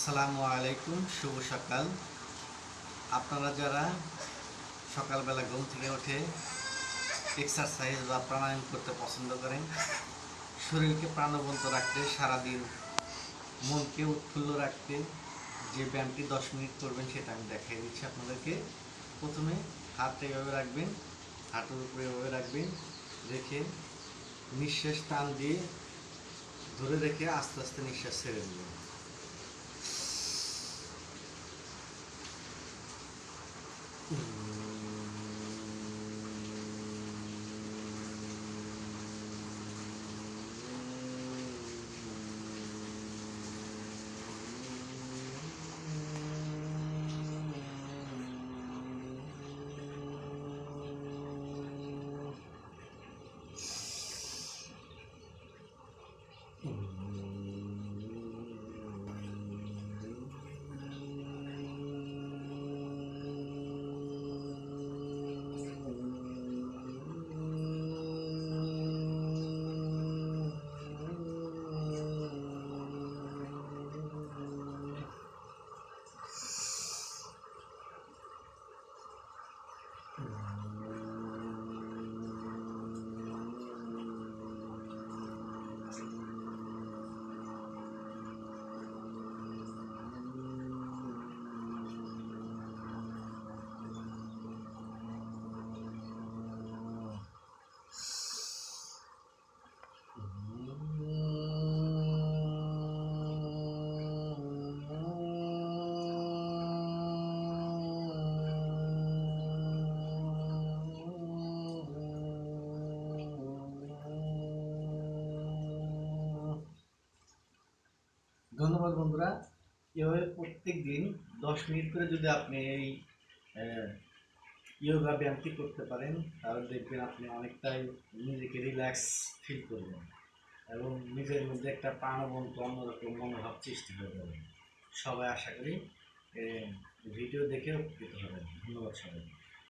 আসসালামু আলাইকুম, শুভ সকাল। আপনারা যারা সকালবেলা ঘুম থেকে উঠে এক্সারসাইজ বা প্রাণায়াম করতে পছন্দ করেন, শরীরকে প্রাণবন্ত রাখতে, সারাদিন মনকে উৎফুল্ল রাখতে যে ব্যায়ামটি দশ মিনিট করবেন সেটা আমি দেখিয়ে দিচ্ছি আপনাদেরকে। প্রথমে হাতটা এভাবে রাখবেন হাঁটুর উপরে এভাবে রাখবেন, রেখে নিঃশ্বাস টান দিয়ে ধরে রেখে আস্তে আস্তে নিঃশ্বাস ছেড়ে দেবেন। ধন্যবাদ বন্ধুরা। এভাবে প্রত্যেক দিন দশ মিনিট করে যদি আপনি এই ইয়োগা ব্যায়ামটি করতে পারেন, তাহলে দেখবেন আপনি অনেকটাই নিজেকে রিল্যাক্স ফিল করবেন এবং নিজের মধ্যে একটা প্রাণবন্ত অন্যরকম মনোভাব সৃষ্টি হয়ে যাবে। সবাই আশা করি ভিডিও দেখে উপকৃত হবেন। ধন্যবাদ সবাই